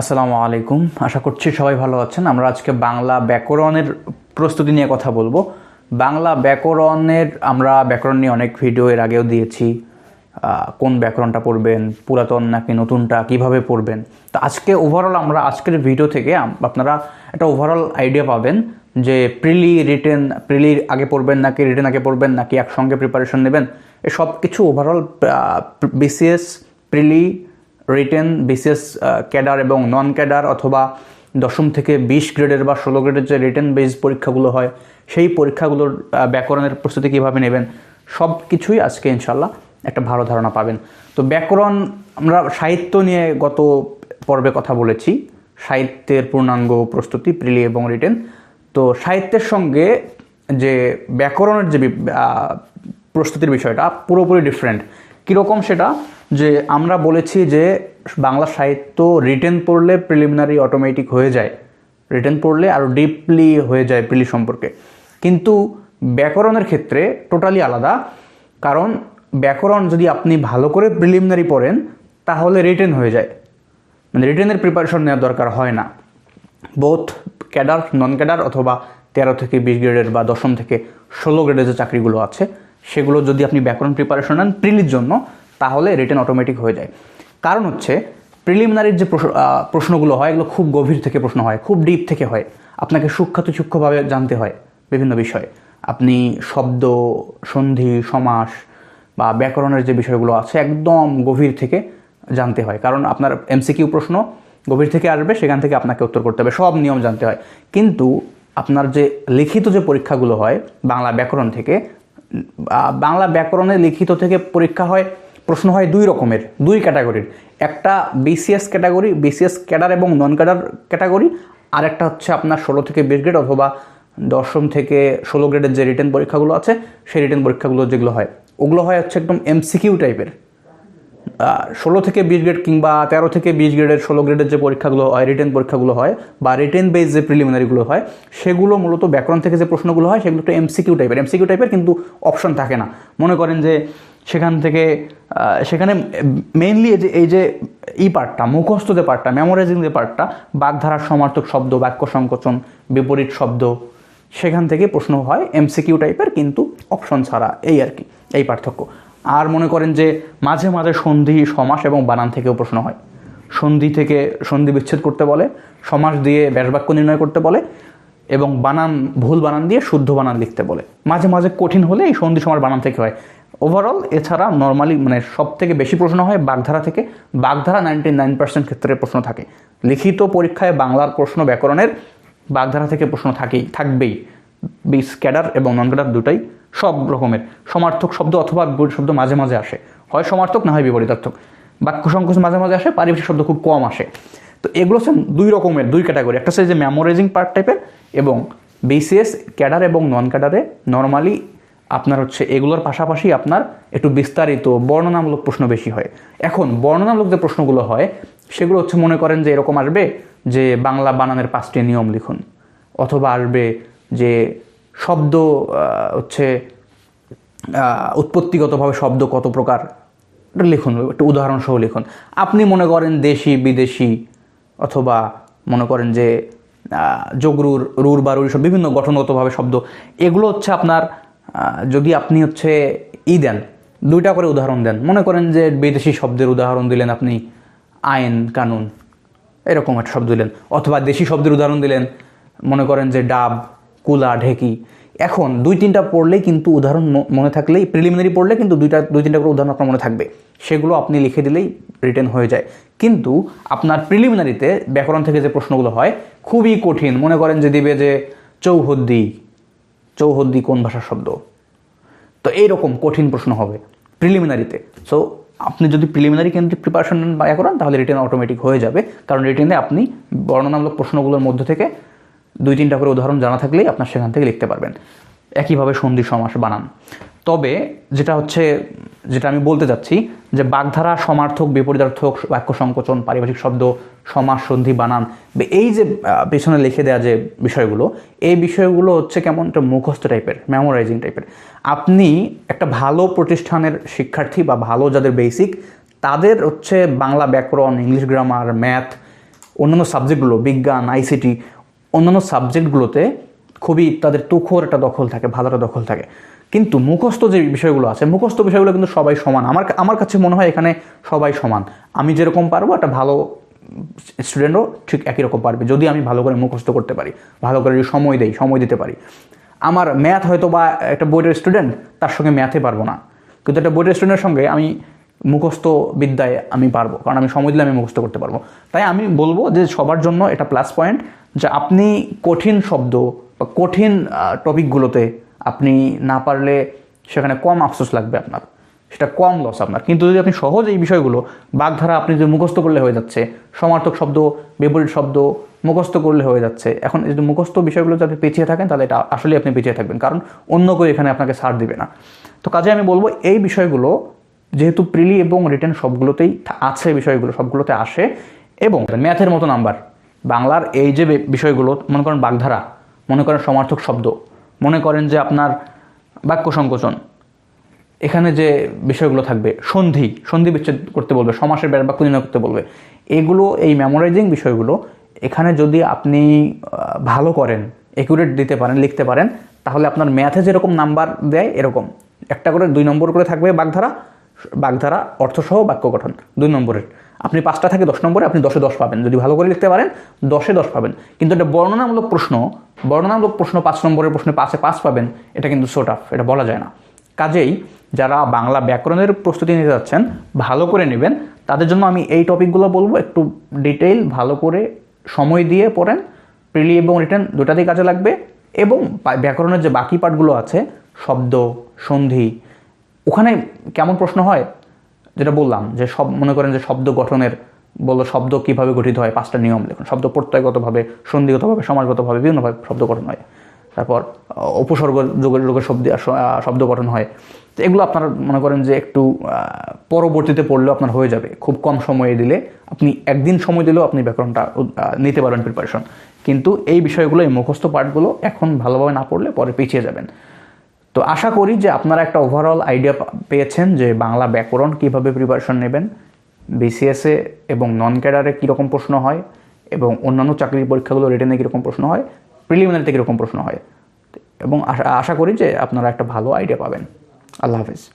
আসসালামু আলাইকুম। আশা করছি সবাই ভালো আছেন। আমরা আজকে বাংলা ব্যাকরণের প্রস্তুতি নিয়ে কথা বলব। বাংলা ব্যাকরণের, আমরা ব্যাকরণ নিয়ে অনেক ভিডিও এর আগেও দিয়েছি। কোন ব্যাকরণটা পড়বেন, পুরাতন নাকি নতুনটা, কীভাবে পড়বেন। তো আজকে ওভারঅল আমরা, আজকের ভিডিও থেকে আপনারা একটা ওভারঅল আইডিয়া পাবেন যে প্রিলি রিটেন প্রিলির আগে পড়বেন নাকি রিটেন আগে পড়বেন নাকি, একসঙ্গে প্রিপারেশন নেবেন। এ সব কিছু overall BCS prelim written BCS cadre এবং নন ক্যাডার অথবা দশম থেকে বিশ গ্রেডের বা ষোলো গ্রেডের যে রিটেন বেস পরীক্ষাগুলো হয়, সেই পরীক্ষাগুলোর ব্যাকরণের প্রস্তুতি কীভাবে নেবেন, সব কিছুই আজকে ইনশাল্লাহ একটা ভালো ধারণা পাবেন। তো ব্যাকরণ আমরা সাহিত্য নিয়ে গত পর্বে কথা বলেছি, সাহিত্যের পূর্ণাঙ্গ প্রস্তুতি, প্রিলি এবং রিটেন তো সাহিত্যের সঙ্গে যে ব্যাকরণের যে প্রস্তুতির বিষয়টা পুরোপুরি ডিফারেন্ট কীরকম সেটা? যে আমরা বলেছি যে বাংলা সাহিত্য রিটেন পড়লে প্রিলিমিনারি অটোমেটিক হয়ে যায়। রিটেন পড়লে আরও ডিপলি হয়ে যায় প্রিলি সম্পর্কে। কিন্তু ব্যাকরণের ক্ষেত্রে টোটালি আলাদা। কারণ ব্যাকরণ যদি আপনি ভালো করে প্রিলিমিনারি পড়েন, তাহলে রিটেন হয়ে যায়। মানে রিটেনের প্রিপারেশন নেওয়ার দরকার হয় না। বোথ ক্যাডার নন ক্যাডার অথবা তেরো থেকে বিশ গ্রেডের বা দশম থেকে ষোলো গ্রেডের যে চাকরিগুলো আছে সেগুলো যদি আপনি ব্যাকরণ প্রিপারেশন নেন প্রিলির জন্য, তাহলে রিটেন অটোমেটিক হয়ে যায়। কারণ হচ্ছে প্রিলিমিনারির যে প্রশ্ন- প্রশ্নগুলো হয়, এগুলো খুব গভীর থেকে প্রশ্ন হয়, খুব ডিপ থেকে হয়। আপনাকে সূক্ষ্মাত সূক্ষ্মভাবে জানতে হয় বিভিন্ন বিষয়ে। আপনি শব্দ, সন্ধি, সমাস বা ব্যাকরণের যে বিষয়গুলো আছে, একদম গভীর থেকে জানতে হয়। কারণ আপনার এমসিকিউ প্রশ্ন গভীর থেকে আসবে, সেখান থেকে আপনাকে উত্তর করতে হবে, সব নিয়ম জানতে হয়। কিন্তু আপনার যে লিখিত যে পরীক্ষাগুলো হয়, বাংলা ব্যাকরণ থেকে বাংলা ব্যাকরণে লিখিত থেকে পরীক্ষা হয়, প্রশ্ন হয় দুই রকমের, দুই ক্যাটাগরির। একটা বিসিএস ক্যাটাগরি বিসিএস ক্যাডার এবং নন ক্যাডার ক্যাটাগরি আর একটা হচ্ছে আপনার ষোলো থেকে বিশ গ্রেড অথবা দশম থেকে ষোলো গ্রেডের যে রিটার্ন পরীক্ষাগুলো আছে, সেই রিটার্ন পরীক্ষাগুলো যেগুলো হয়, ওগুলো হয় হচ্ছে একদম এমসিকিউ টাইপের ষোলো থেকে বিশ গ্রেড কিংবা তেরো থেকে বিশ গ্রেডের ষোলো গ্রেডের যে পরীক্ষাগুলো হয় রিটেন পরীক্ষাগুলো হয় বা রিটেন বেস যে প্রিলিমিনারিগুলো হয়, সেগুলো মূলত ব্যাকরণ থেকে যে প্রশ্নগুলো হয়, সেগুলো একটু এমসিকিউ টাইপের এমসিকিউ টাইপের কিন্তু অপশন থাকে না। মনে করেন যে সেখান থেকে সেখানে মেইনলি যে, এই যে ই পার্টটা মুখস্থ যে পার্টটা মেমোরাইজিং যে পার্টটা বাগধারার সমার্থক শব্দ, বাক্য সংকোচন, বিপরীত শব্দ, সেখান থেকে প্রশ্ন হয় এমসিকিউ টাইপের কিন্তু অপশন ছাড়া, এই আর কি, এই পার্থক্য। আর মনে করেন যে মাঝে মাঝে সন্ধি, সমাস এবং বানান থেকেও প্রশ্ন হয়। সন্ধি থেকে সন্ধি বিচ্ছেদ করতে বলে, সমাস দিয়ে ব্যাসবাক্য নির্ণয় করতে বলে এবং বানান, ভুল বানান দিয়ে শুদ্ধ বানান লিখতে বলে। মাঝে মাঝে কঠিন হলে এই সন্ধি, সমাস, বানান থেকে হয়। ওভারঅল এছাড়া নর্মালি মানে সব থেকে বেশি প্রশ্ন হয় বাগধারা থেকে। বাগধারা নাইনটি নাইন পার্সেন্ট ক্ষেত্রে প্রশ্ন থাকে। লিখিত পরীক্ষায় বাংলার প্রশ্ন ব্যাকরণের বাগধারা থেকে প্রশ্ন থাকেই, থাকবেই। বিস ক্যাডার এবং নন ক্যাডার দুটাই সব রকমের সমার্থক শব্দ অথবা বিপরীত শব্দ মাঝে মাঝে আসে। হয় সমার্থক না হয় বিপরীতার্থক। বাক্য সংকোচ মাঝে মাঝে আসে, পারিভাষিক শব্দ খুব কম আসে। তো এগুলো হচ্ছে দুই রকমের, দুই ক্যাটাগরি। একটা হচ্ছে যে মেমোরাইজিং পার্ট টাইপের এবং বিসিএস ক্যাডার এবং নন ক্যাডারে নর্মালি আপনার হচ্ছে এগুলোর পাশাপাশি আপনার একটু বিস্তারিত বর্ণনামূলক প্রশ্ন বেশি হয়। এখন বর্ণনামূলক যে প্রশ্নগুলো হয়, সেগুলো হচ্ছে মনে করেন যে এরকম আসবে যে বাংলা বানানের পাঁচটি নিয়ম লিখুন। অথবা আসবে যে শব্দ হচ্ছে উৎপত্তিগতভাবে শব্দ কত প্রকার লিখুন, একটু উদাহরণসহ লিখুন। আপনি মনে করেন দেশি, বিদেশি, অথবা মনে করেন যে যোগরুর রুর বা রুর সব বিভিন্ন গঠনগতভাবে শব্দ, এগুলো হচ্ছে আপনার যদি আপনি হচ্ছে ই দেন, দুইটা করে উদাহরণ দেন, মনে করেন যে বিদেশি শব্দের উদাহরণ দিলেন আপনি, আইন, কানুন, এরকম একটা শব্দ দিলেন, অথবা দেশি শব্দের উদাহরণ দিলেন, মনে করেন যে ডাব কুলা, ঢেকি। এখন দুই তিনটা পড়লেই কিন্তু উদাহরণ মনে থাকলেই প্রিলিমিনারি পড়লে কিন্তু দুইটা, দুই তিনটা করে উদাহরণ আপনার মনে থাকবে। সেগুলো আপনি লিখে দিলেই রিটেন হয়ে যায়। কিন্তু আপনার প্রিলিমিনারিতে ব্যাকরণ থেকে যে প্রশ্নগুলো হয়, খুবই কঠিন। মনে করেন যে দিবে যে চৌহদ্দি। চৌহদ্দি কোন ভাষার শব্দ? তো এইরকম কঠিন প্রশ্ন হবে প্রিলিমিনারিতে সো আপনি যদি প্রিলিমিনারি কেন্দ্রিক প্রিপারেশন ইয়া করেন, তাহলে রিটেন অটোমেটিক হয়ে যাবে। কারণ রিটেনে আপনি বর্ণনামূলক প্রশ্নগুলোর মধ্যে থেকে দুই তিনটা করে উদাহরণ জানা থাকলেই আপনার সেখান থেকে লিখতে পারবেন। একইভাবে সন্ধি সমাস বানান। তবে যেটা হচ্ছে, যেটা আমি বলতে যাচ্ছি যে বাগধারা সমার্থক, বিপরীতার্থক, বাক্য সংকোচন, পারিভাষিক শব্দ, সমাস, সন্ধি বানান এই যে পেছনে লিখে দেওয়া যে বিষয়গুলো, এই বিষয়গুলো হচ্ছে কেমন একটা মুখস্থ টাইপের মেমোরাইজিং টাইপের। আপনি একটা ভালো প্রতিষ্ঠানের শিক্ষার্থী বা ভালো যাদের বেসিক তাদের হচ্ছে বাংলা ব্যাকরণ ইংলিশ গ্রামার ম্যাথ অন্যান্য সাবজেক্টগুলো বিজ্ঞান আইসিটি অন্যান্য সাবজেক্টগুলোতে খুবই তাদের তুখোর একটা দখল থাকে ভালো একটা দখল থাকে। কিন্তু মুখস্থ যে বিষয়গুলো আছে, মুখস্থ বিষয়গুলো কিন্তু সবাই সমান। আমার আমার কাছে মনে হয় এখানে সবাই সমান। আমি যেরকম পারব একটা ভালো স্টুডেন্টও ঠিক একই রকম পারবে, যদি আমি ভালো করে মুখস্থ করতে পারি, ভালো করে সময় দেই, সময় দিতে পারি। আমার ম্যাথ হয়তো বা একটা বোর্ডের স্টুডেন্ট, তার সঙ্গে ম্যাথে পারব না। কিন্তু একটা বোর্ডের স্টুডেন্টের সঙ্গে আমি মুখস্থ বিদ্যায় আমি পারব, কারণ আমি সময় দিলে আমি মুখস্থ করতে পারব। তাই আমি বলব যে সবার জন্য এটা প্লাস পয়েন্ট যে আপনি কঠিন শব্দ বা কঠিন টপিকগুলোতে আপনি না পারলে সেখানে কম আফসোস লাগবে আপনার। সেটা কম লস আপনার। কিন্তু যদি আপনি সহজ এই বিষয়গুলো, বাগধারা আপনি যদি মুখস্থ করলে হয়ে যাচ্ছে, সমার্থক শব্দ, বিপরীত শব্দ মুখস্থ করলে হয়ে যাচ্ছে, এখন যদি মুখস্থ বিষয়গুলো যদি পিছিয়ে থাকেন, তাহলে এটা আসলে আপনি পিছিয়ে থাকবেন, কারণ অন্য কেউ এখানে আপনাকে ছাড় দিবে না। তো কাজে আমি বলব, এই বিষয়গুলো যেহেতু প্রিলি এবং রিটার্ন সবগুলোতেই আছে বিষয়গুলো, সবগুলোতে আসে এবং ম্যাথের মতো নাম্বার বাংলার এই যে বিষয়গুলো, মনে করেন বাগধারা, মনে করেন সমার্থক শব্দ, মনে করেন যে আপনার বাক্য সংকোচন, এখানে যে বিষয়গুলো থাকবে, সন্ধি সন্ধি বিচ্ছেদ করতে বলবে, সমাসের ব্যাপার বাক্য নির্ণয় করতে বলবে, এগুলো, এই মেমোরাইজিং বিষয়গুলো, এখানে যদি আপনি ভালো করেন একুরেট দিতে পারেন, লিখতে পারেন, তাহলে আপনার ম্যাথে যেরকম নাম্বার দেয়, এরকম। একটা করে দুই নম্বর করে থাকবে বাগধারা বাগধারা অর্থসহ বাক্য গঠন, দুই নম্বরের। আপনি পাঁচটা থেকে দশ নম্বরে আপনি দশে দশ পাবেন। যদি ভালো করে লিখতে পারেন, দশে দশ পাবেন। কিন্তু এটা বর্ণনামূলক প্রশ্ন বর্ণনামূলক প্রশ্ন পাঁচ নম্বরের প্রশ্নে পাঁচে পাঁচ পাবেন, এটা কিন্তু সোট অফ এটা বলা যায় না। কাজেই যারা বাংলা ব্যাকরণের প্রস্তুতি নিতে যাচ্ছেন, ভালো করে নেবেন। তাদের জন্য আমি এই টপিকগুলো বলব, একটু ডিটেইল ভালো করে সময় দিয়ে পড়েন। প্রিলি এবং রিটার্ন দুটাতেই কাজে লাগবে। এবং ব্যাকরণের যে বাকি পার্টগুলো আছে, শব্দ, সন্ধি, ওখানে কেমন প্রশ্ন হয়? যেটা বললাম, যে সব, মনে করেন যে শব্দ গঠনের বলল শব্দ কীভাবে গঠিত হয়, পাঁচটা নিয়ম দেখুন শব্দ প্রত্যয়গতভাবে, সন্ধিগতভাবে, সমাজগতভাবে, বিভিন্নভাবে শব্দ গঠন হয়। তারপর উপসর্গ যোগের শব্দ শব্দ গঠন হয়। তো এগুলো আপনারা, মনে করেন যে একটু পরবর্তীতে পড়লেও আপনার হয়ে যাবে। খুব কম সময়ে দিলে আপনি, একদিন সময় দিলেও আপনি ব্যাকরণটা নিতে পারবেন প্রিপারেশন কিন্তু এই বিষয়গুলো, এই মুখস্থ পার্টগুলো এখন ভালোভাবে না পড়লে পরে পিছিয়ে যাবেন। তো আশা করি যে আপনারা একটা ওভারঅল আইডিয়া পেয়েছেন যে বাংলা ব্যাকরণ কীভাবে প্রিপারেশন নেবেন বিসিএসএ এবং নন ক্যাডারে কীরকম প্রশ্ন হয় এবং অন্যান্য চাকরির পরীক্ষাগুলো রিটেনে কীরকম প্রশ্ন হয় প্রিলিমিনারিতে কীরকম প্রশ্ন হয়। এবং আশা আশা করি যে আপনারা একটা ভালো আইডিয়া পাবেন। আল্লাহ হাফিজ।